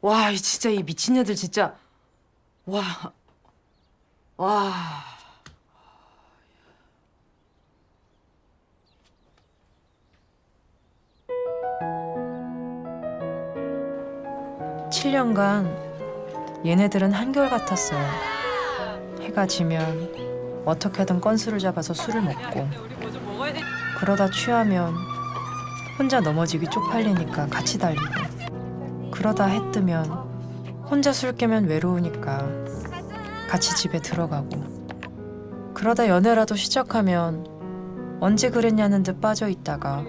와, 이 진짜 이 미친 애들 진짜. 와. 와. 칠년간 얘네들은 한결같았어요. 해가 지면 어떻게든 건수를 잡아서 술을 먹고 그러다 취하면 혼자 넘어지기 쪽팔리니까 같이 달리고 그러다 해 뜨면 혼자 술 깨면 외로우니까 같이 집에 들어가고. 그러다 연애라도 시작하면 언제 그랬냐는 듯 빠져 있다가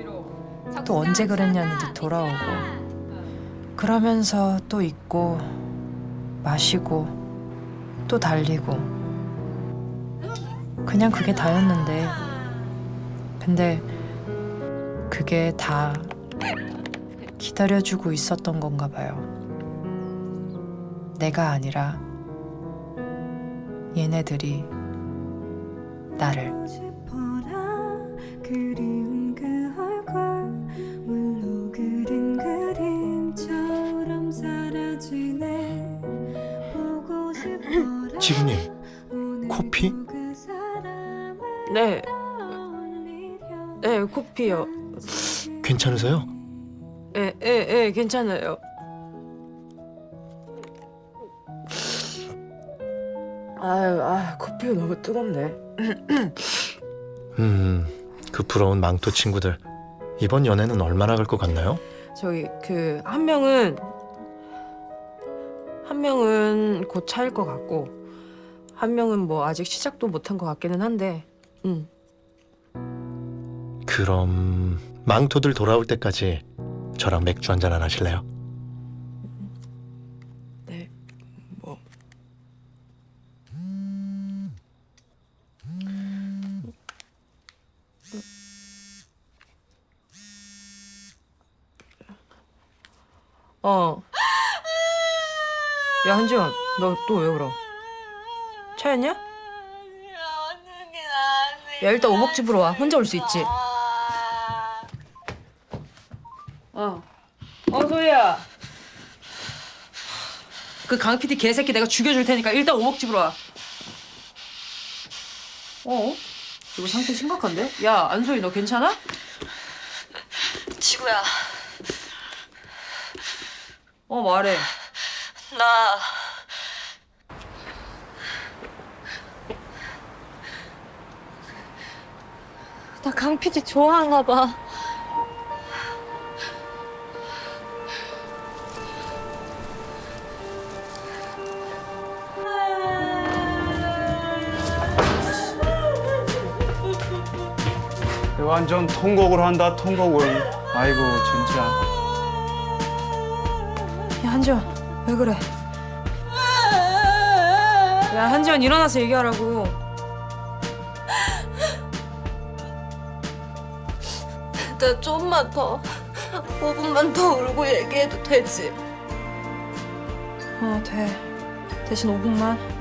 또 언제 그랬냐는 듯 돌아오고. 그러면서 또 있고 마시고 또 달리고. 그냥 그게 다였는데. 근데 그게 다 기다려주고 있었던 건가 봐요. 내가 아니라 얘네들이 나를 그 오늘도 코피? 그 네. 네, 코피요. 괜찮으세요? 예, 예, 예, 괜찮아요. 아유, 아, 코피가 너무 뜨겁네. 음, 그 부러운 망토 친구들. 이번 연애는 얼마나 갈 것 같나요? 저기 그 한 명은 한 명은 곧 차일 것 같고 한 명은 뭐 아직 시작도 못한 것 같기는 한데, 음. 그럼 망토들 돌아올 때까지 저랑 맥주 한잔 안 하실래요? 네, 뭐. 어. 야, 한지원, 너 또 왜 울어? 차였냐? 야, 일단 오목집으로 와. 혼자 올 수 있지? 어. 어, 소희야. 그 강 PD 개새끼 내가 죽여줄 테니까 일단 오목집으로 와. 어? 이거 상태 심각한데? 야, 안소희 너 괜찮아? 지구야, 어, 말해. 나 나 강PD 좋아하나 봐. 완전 통곡을 한다 통곡을 아이고 진짜 야, 한지원. 왜 그래? 야, 한지원 일어나서 얘기하라고. 나 좀만 더, 5분만 더 울고 얘기해도 되지? 어, 돼. 대신 5분만.